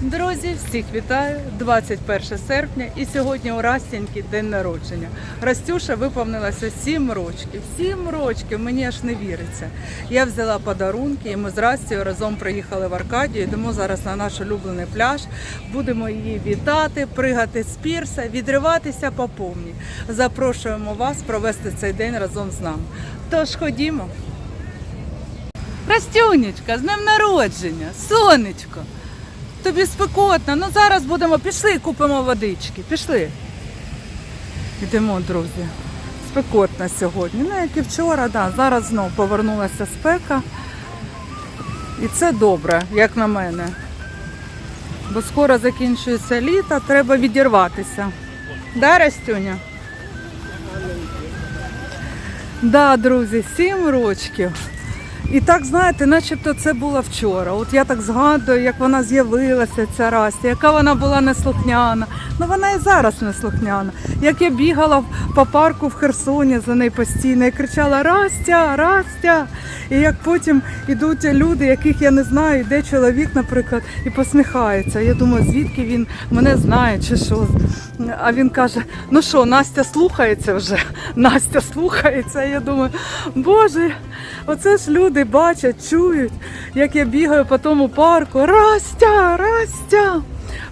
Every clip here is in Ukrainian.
Друзі, всіх вітаю! 21 серпня і сьогодні у Растяньки день народження. Растюша виповнилося 7 років. 7 років, мені аж не віриться. Я взяла подарунки і ми з Растю разом приїхали в Аркадію. Йдемо зараз на наш улюблений пляж. Будемо її вітати, пригати з пірса, відриватися по повній. Запрошуємо вас провести цей день разом з нами. Тож ходімо. Растюнечка, з днем народження, сонечко. Тобі спекотно. Ну зараз будемо пішли, купимо водички. Пішли. Йдемо, друзі. Спекотно сьогодні. Ну, як і вчора, да. зараз знову повернулася спека. І це добре, як на мене. Бо скоро закінчується літо, треба відірватися. Да, Растюня? Да, друзі, сім рочків. І так, знаєте, начебто це було вчора. От я так згадую, як вона з'явилася, ця Растя, яка вона була неслухняна. Ну вона і зараз неслухняна. Як я бігала по парку в Херсоні за нею постійно і кричала Растя, Растя. І як потім ідуть люди, яких я не знаю, йде чоловік, наприклад, і посміхається. Я думаю, звідки він мене знає чи що. А він каже: ну що, Настя слухається вже. Настя слухається. Я думаю, Боже, оце ж люди бачать, чують, як я бігаю по тому парку. Растя, Растя.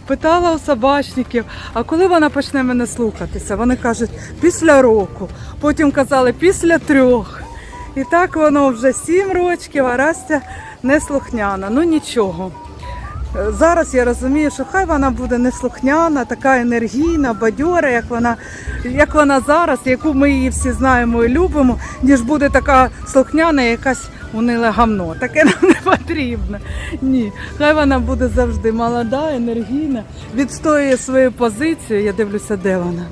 Питала у собачників, а коли вона почне мене слухатися? Вони кажуть, після року. Потім казали, після трьох. І так воно вже сім років, а Растя неслухняна. Ну нічого. Зараз я розумію, що хай вона буде неслухняна, така енергійна, бадьора, як вона, як вона зараз, яку ми її всі знаємо і любимо, ніж буде така слухняна, якась униле гамно. Таке нам не потрібно. Ні, хай вона буде завжди молода, енергійна, відстоює свою позицію. Я дивлюся, де вона.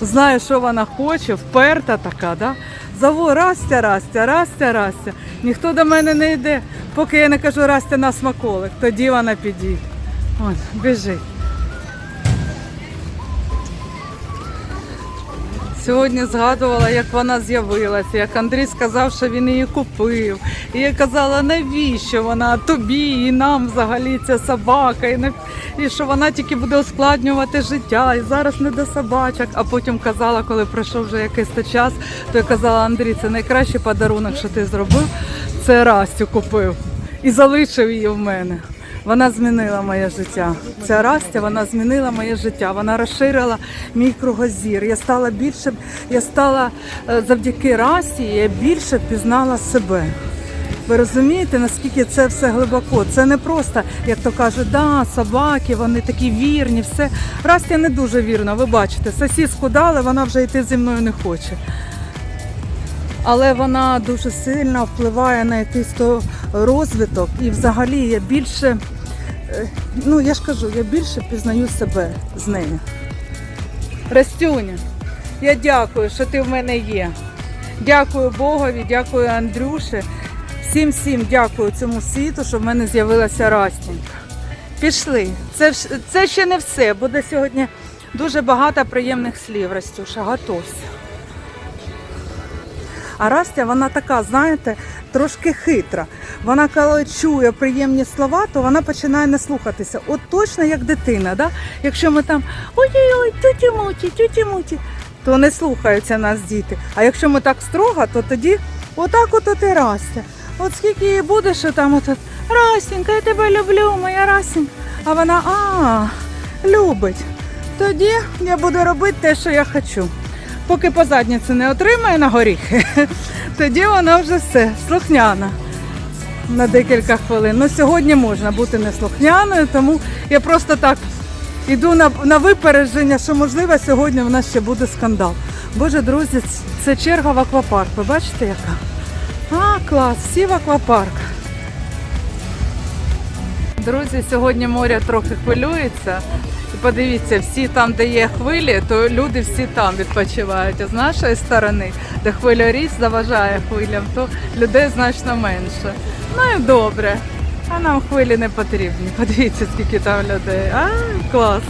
Знає, що вона хоче, вперта така, да? Зову Растя, Растя, Растя, Растя. Ніхто до мене не йде, поки я не кажу Растя на смаколик, тоді вона підійде. Вон, біжить. Сьогодні згадувала, як вона з'явилася, як Андрій сказав, що він її купив. І я казала, навіщо вона тобі і нам взагалі ця собака, і, не... і що вона тільки буде ускладнювати життя, і зараз не до собачок. А потім казала, коли пройшов вже якийсь час, то я казала, Андрій, це найкращий подарунок, що ти зробив, це Растю купив і залишив її в мене. Вона змінила моє життя. Ця Растя, вона змінила моє життя. Вона розширила мій кругозір. Я стала більше, я стала е, завдяки Расті, я більше пізнала себе. Ви розумієте, наскільки це все глибоко? Це не просто, як то кажуть, да, собаки, вони такі вірні, все. Растя не дуже вірна, ви бачите, сосіску дали, вона вже йти зі мною не хоче але вона дуже сильно впливає на якийсь то розвиток. І взагалі я більше, ну я ж кажу, я більше пізнаю себе з нею. Растюня, я дякую, що ти в мене є. Дякую Богові, дякую Андрюше. Всім всім дякую цьому світу, що в мене з'явилася Растінька. Пішли. Це, це ще не все. Буде сьогодні дуже багато приємних слів, Растюша. Готовся. А Растя, вона така, знаєте, трошки хитра. Вона коли чує приємні слова, то вона починає не слухатися. От точно як дитина, да? якщо ми там ой-ой-ой, тюті муті, тюті муті, то не слухаються нас діти. А якщо ми так строго, то тоді отак от от Растя. От скільки їй буде, що там от, от Растінька, я тебе люблю, моя Растінька. А вона а, любить. Тоді я буду робити те, що я хочу. Поки по задниці не отримає на горіхи, тоді вона вже все, слухняна на декілька хвилин. Ну сьогодні можна бути неслухняною, тому я просто так іду на, на випередження, що можливо сьогодні в нас ще буде скандал. Боже, друзі, це черга в аквапарк. Ви бачите яка? А, клас, всі в аквапарк. Друзі, сьогодні море трохи хвилюється. Подивіться, всі там, де є хвилі, то люди всі там відпочивають. А з нашої сторони, де хвильоріс заважає хвилям, то людей значно менше. Ну і добре. А нам хвилі не потрібні. Подивіться, скільки там людей. А, клас.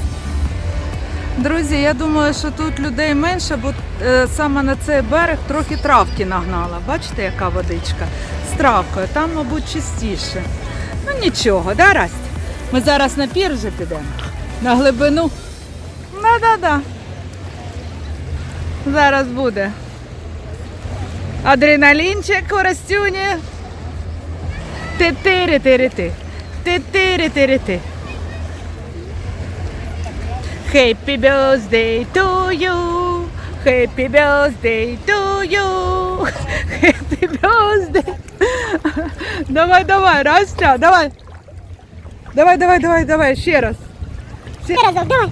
Друзі, я думаю, що тут людей менше, бо е, саме на цей берег трохи травки нагнала. Бачите, яка водичка? З травкою. Там, мабуть, чистіше. Ну нічого, да, Расть? Ми зараз на пір вже підемо. На глибину. Да-да-да. Зараз буде. Адреналінчик у Растюні. Ти-тири-тири-ти. Ти-тири-тири-ти. Happy birthday to you. Happy birthday to you. Happy birthday. Давай, давай, Растя, давай. Давай, давай, давай, давай, ще раз. Ще разок,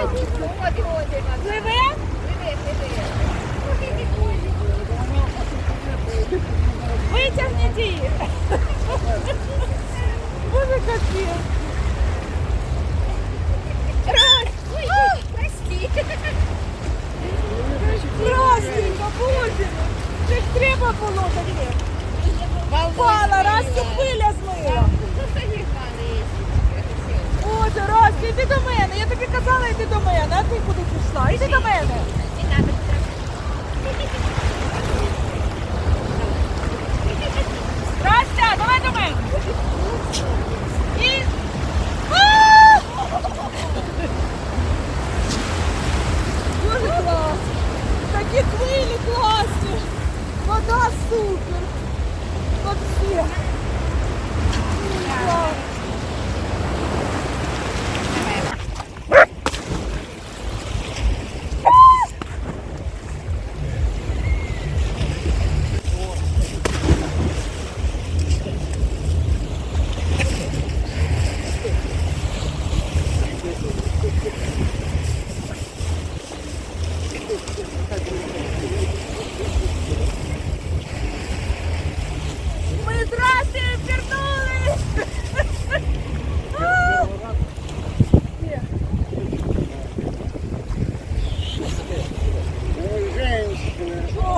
Não, não, não, não.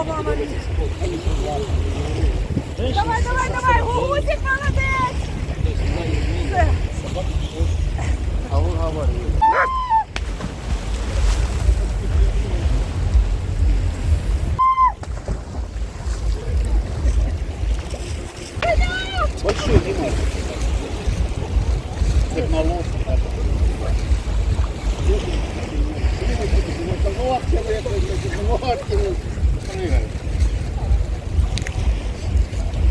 Мама. Давай, давай, давай, гугусик, молодець. Все. Большой не надо. Как на лодке. так. Ну, лодки, ну, это, ну, лодки, ну, прыгай.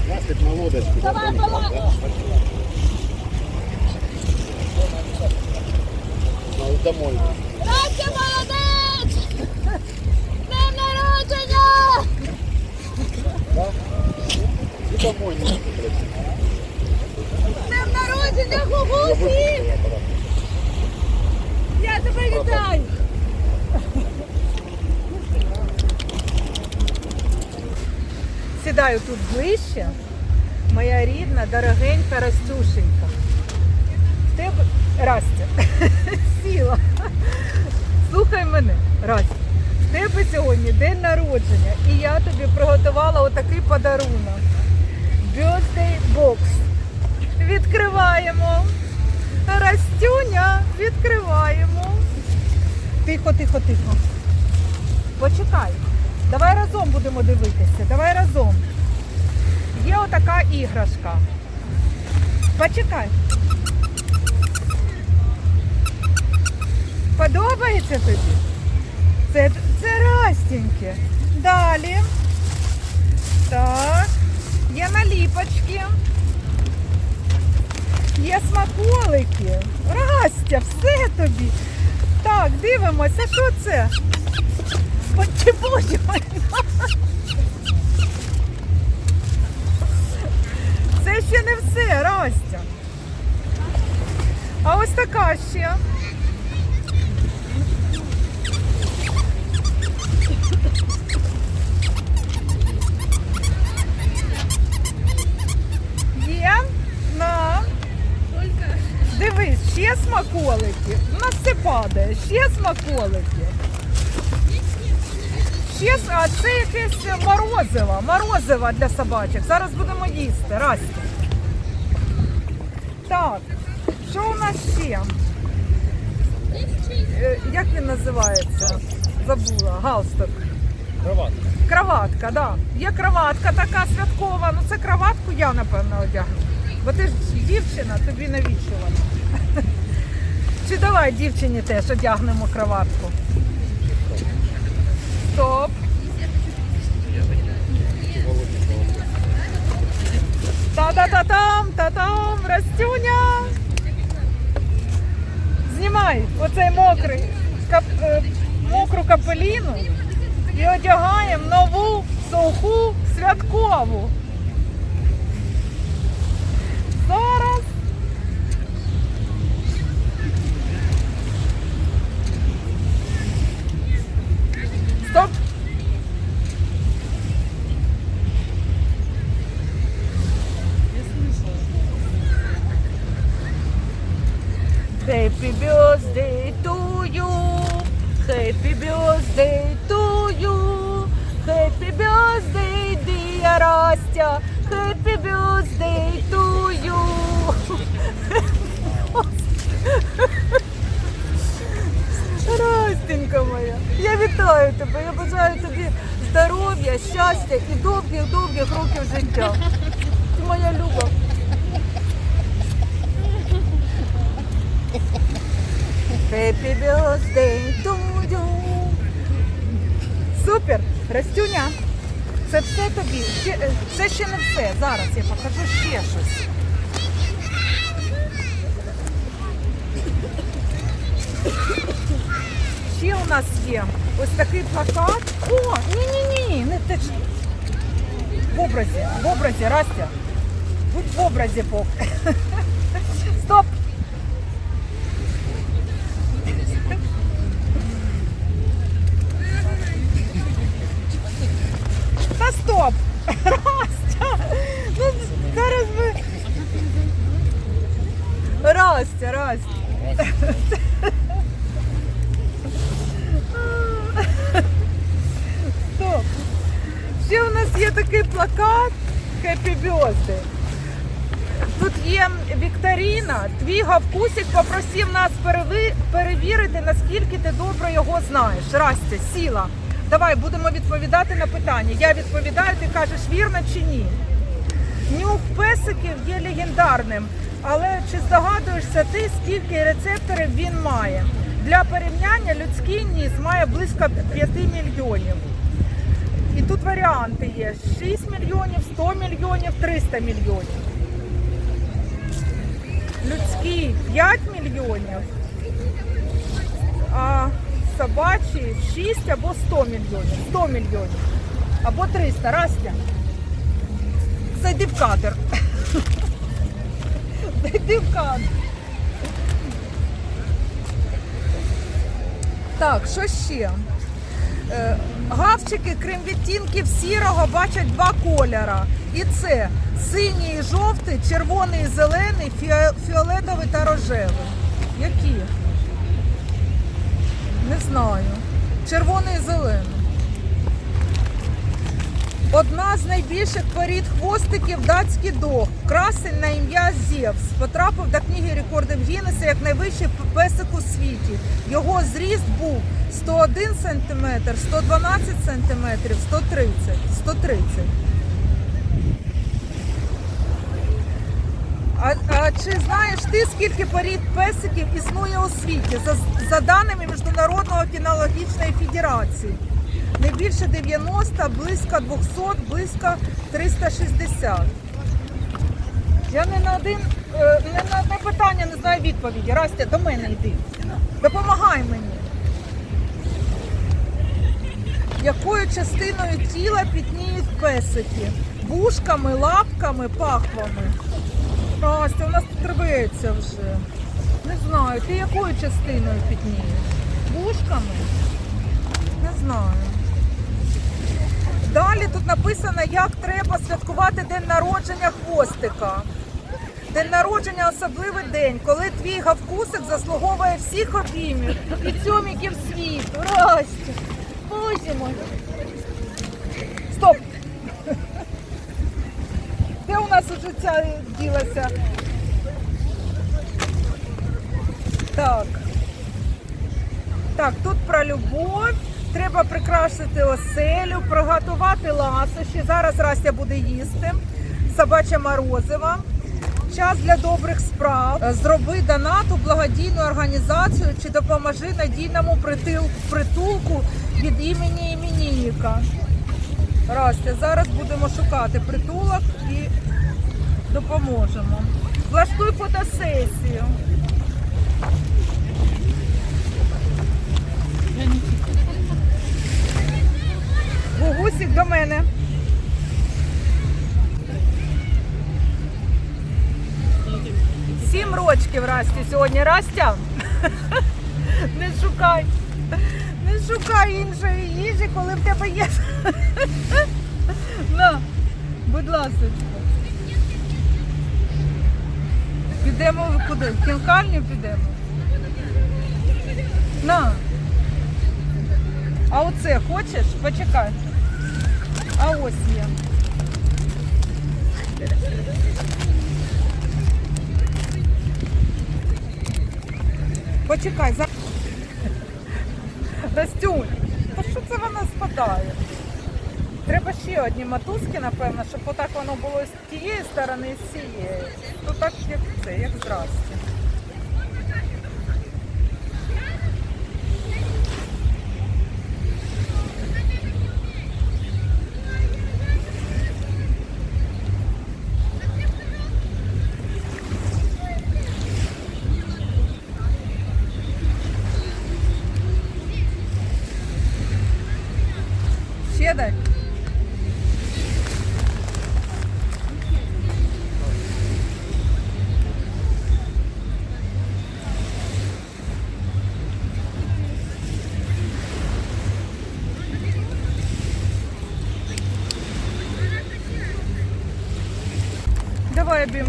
Раз как на лодочку. Давай, давай. Ну, домой. Растя, молодець! Днем народження! Да? И домой не надо. Днем народження, гугусі! Я тебе вітаю! Сідаю тут ближче. Моя рідна, дорогенька Растюшенька. Тебе Растя. Сіла. Слухай мене, Растя. В тебе сьогодні день народження, і я тобі приготувала отакий подарунок. Birthday box. Відкриваємо. Растюня, відкриваємо. Тихо, тихо, тихо. Почекай. Давай разом будемо дивитися. Давай разом. Є отака іграшка. Почекай. Подобається тобі? Це це растіньке. Далі. Так. Є наліпочки. Є смаколики. Растя, все тобі. Так, дивимося, що це? Почебудь. Це ще не все, Растя. А ось така ще. Є. Дивись, ще смаколики. У нас все падає. Ще смаколики. Ще, а це якесь морозиво. Морозиво для собачок. Зараз будемо їсти. Расті. Так, що у нас ще? Е, Як він називається? Забула. Галстук. Кроватка. Кроватка, да. Є кроватка така святкова. Ну це кроватку я напевно одягну. Бо ти ж дівчина, тобі навіщо вона? Чи давай дівчині теж одягнемо кроватку? Стоп. Та-та-та-там, та-там, Растюня. Знімай оцей мокрий кап, е, мокру капеліну і одягаємо нову суху святкову. Растюня! Це все тобі. Ще, е, це ще не все. Зараз я покажу ще щось. Ще у нас є ось такий плакат. О, ні-ні-ні, не те. В образі, в образі, Растя. Будь в образі поки. Стоп! Та стоп! Растя! Ну, зараз ми. Растя, Растя. Стоп. Ще у нас є плакат Happy Birthday. Тут є Вікторіна. Твій гавкусик попросив нас перевірити, наскільки ти добре його знаєш. Растя, сіла. Давай будемо відповідати на питання. Я відповідаю, ти кажеш вірно чи ні. Нюх песиків є легендарним, але чи здогадуєшся ти, скільки рецепторів він має? Для порівняння людський ніс має близько 5 мільйонів. Тут варіанти є: 6 мільйонів, 100 мільйонів, 300 мільйонів. Людський 5 мільйонів, а собачі 6 або 100 мільйонів. 100 мільйонів. Або 300. Растя. Зайди в кадр. Зайди в кадр. Так, що ще? Е, Гавчики, крім відтінків сірого, бачать два кольора. І це синій і жовтий, червоний і зелений, фіолетовий та рожевий. Які? Не знаю. Червоний і зелений. Одна з найбільших порід хвостиків датський дог. Красень на ім'я Зевс. Потрапив до книги рекордів Гіннеса як найвищий песик у світі. Його зріст був 101 см, 112 см, 130 130. А, а чи знаєш ти, скільки порід песиків існує у світі за, за даними Міжнародного кінологічної федерації? Не більше 90, близько 200, близько 360. Я не на один е, не на одне питання не знаю відповіді. Растя, до мене йди. Допомагай мені. Якою частиною тіла пітніють песики? Вушками, лапками, пахвами. Растя, у нас тут рветься вже. Не знаю, ти якою частиною пітнієш? Вушками? Не знаю. Далі тут написано, як треба святкувати день народження хвостика. День народження особливий день, коли твій гавкусик заслуговує всіх обіймів і цьоміків світу. Растя, боже мой. Стоп! Де у нас уже ця ділася? Так. Так, тут про любов. Треба прикрасити оселю, приготувати ласощі. Зараз Растя буде їсти. Собаче морозиво. Час для добрих справ. Зроби донат у благодійну організацію чи допоможи надійному притил- притулку від імені іменинника. Растя, зараз будемо шукати притулок і допоможемо. Влаштуй фотосесію. Гугусик до мене. Сім рочків Расті сьогодні. Растя. Не шукай. Не шукай іншої їжі, коли в тебе є. На, будь ласка. Підемо куди? В кінкальню підемо. На. А оце хочеш? Почекай. А ось є. Почекай, за... Настюнь, то що це вона спадає? Треба ще одні матузки, напевно, щоб отак воно було з тієї сторони і з цієї. То так як це, як здрасте.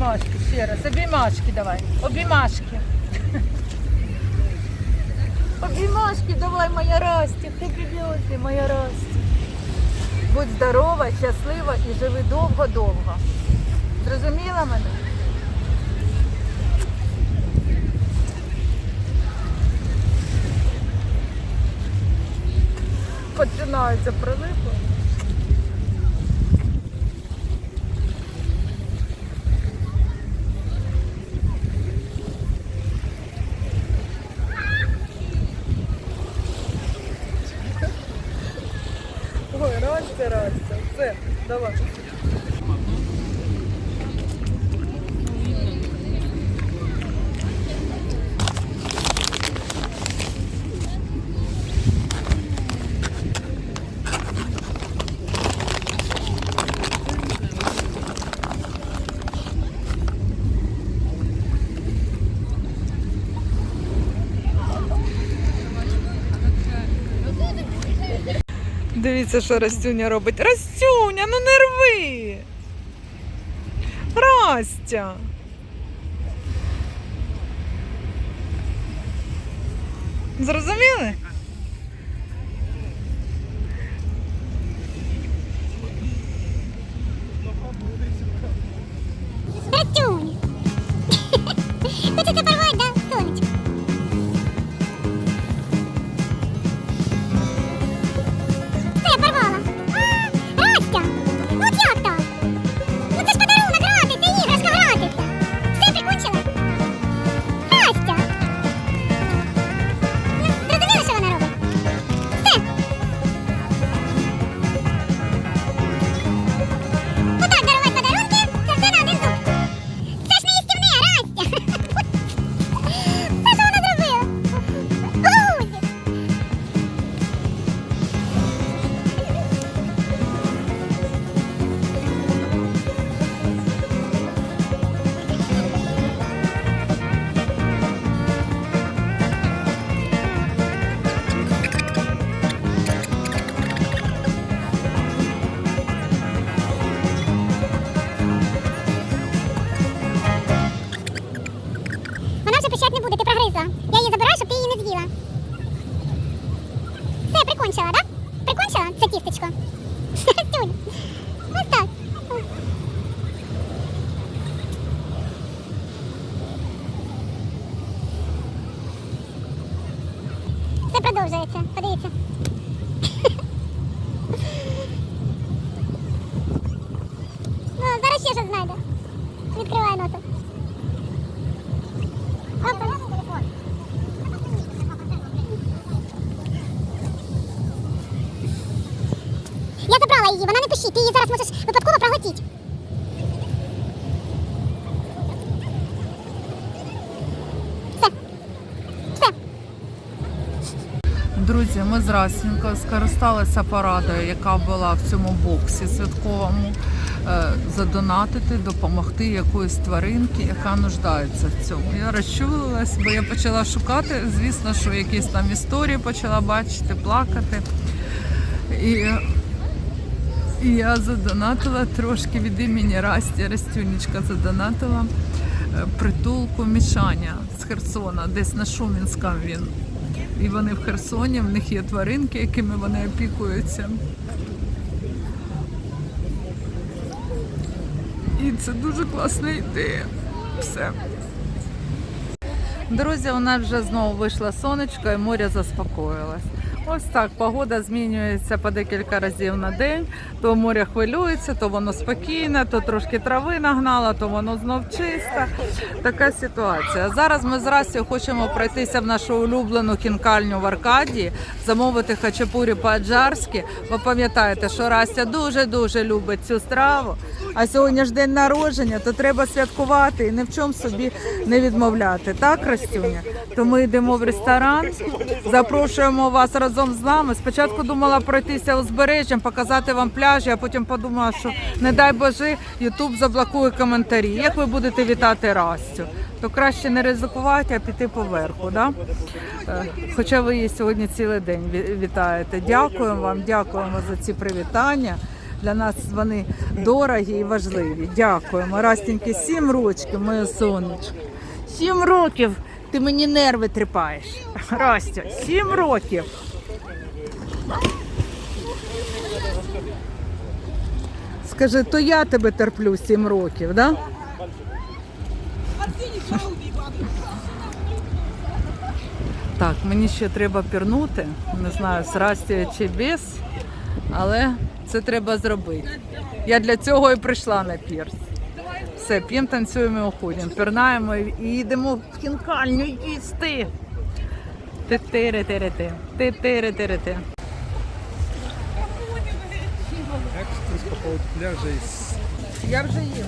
Обіймашки ще раз. Обіймашки давай. Обіймашки. Обіймашки давай, моя Расті. Happy birthday, моя Расті. Будь здорова, щаслива і живи довго-довго. Зрозуміла мене? Починаються прилипи. Ой, Растя, Растя. Все, давай. Дивіться, що Растюня робить. Растюня, ну не рви. Растя. Зрозуміли? Продовжується. Подивіться. Ну, зараз ще щось знайде. Відкривай носа. Опа. Я забрала її, вона не пишіть, ти її зараз можеш випадково проглотити. Все. Все. Друзі, ми з порадою, яка була в цьому боксі святковому, е, задонатити, допомогти якоїсь тваринки, яка нуждається в цьому. Я розчулилась, бо я почала шукати. Звісно, що якісь там історії почала бачити, плакати. І, і я задонатила трошки від імені Расті, Растюнічка задонатила е, притулку Мішаня з Херсона, десь на Шумінському він. І вони в Херсоні, в них є тваринки, якими вони опікуються. І це дуже класна ідея. Все. Друзі, у нас вже знову вийшло сонечко і море заспокоїлось. Ось так погода змінюється по декілька разів на день. То море хвилюється, то воно спокійне, то трошки трави нагнало, то воно знов чисте. Така ситуація. Зараз ми з Растю хочемо пройтися в нашу улюблену кінкальню в Аркадії, замовити хачапурі по-аджарськи. Ви пам'ятаєте, що Растя дуже-дуже любить цю страву. А сьогодні ж день народження, то треба святкувати і ні в чому собі не відмовляти. Так, Растюня? То ми йдемо в ресторан, запрошуємо вас разом з нами. Спочатку думала пройтися узбережжям, показати вам пляжі, а потім подумала, що не дай Боже, Ютуб заблокує коментарі. Як ви будете вітати Растю? То краще не ризикувати, а піти поверху. Да? Е, Хоча ви її сьогодні цілий день вітаєте. Дякуємо вам, дякуємо за ці привітання. Для нас вони дорогі і важливі. Дякуємо. Растіньки, сім років, моє сонечко. Сім років ти мені нерви тріпаєш. Растя, сім років. Скажи, то я тебе терплю сім років, да? Так, мені ще треба пірнути. Не знаю, з Растю чи без, але це треба зробити. Я для цього і прийшла на пірс. Все, п'ємо, танцюємо і уходимо. Пірнаємо і йдемо в кінкальню їсти. Ти-тири-тири-ти. Ти-тири-тири-ти. по поводу Я вже їм.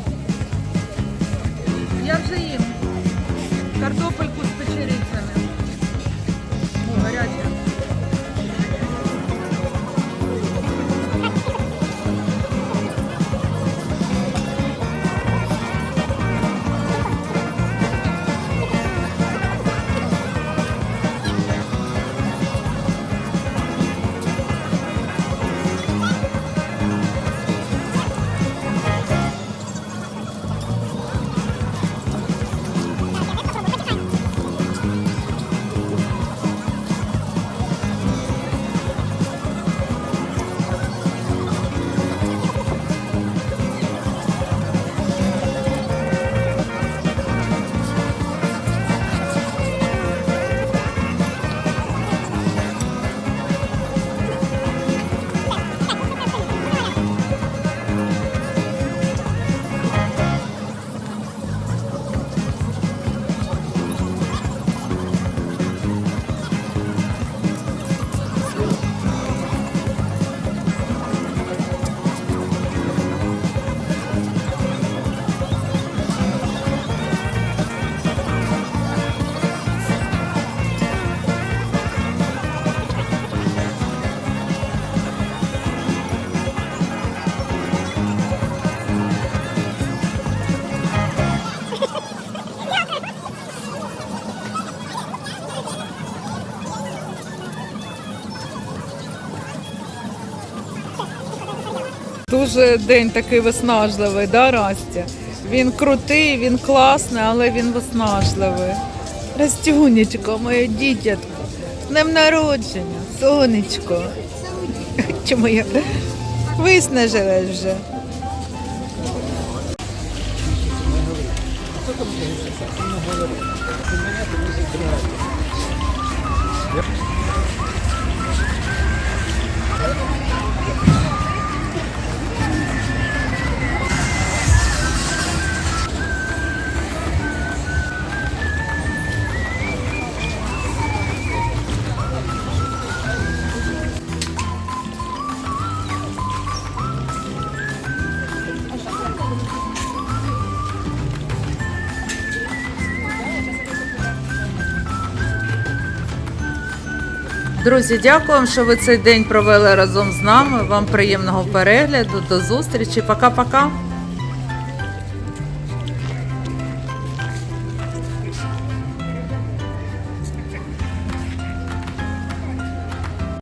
Я вже їм. Картопельку з печерицями. Гаряче. Дуже день такий виснажливий, да, Растя? Він крутий, він класний, але він виснажливий. Растюнечко, моє дітятко. З днем народження, сонечко. Чому я виснажилась вже? Друзі, дякуємо, що ви цей день провели разом з нами. Вам приємного перегляду. До зустрічі. Пока-пока.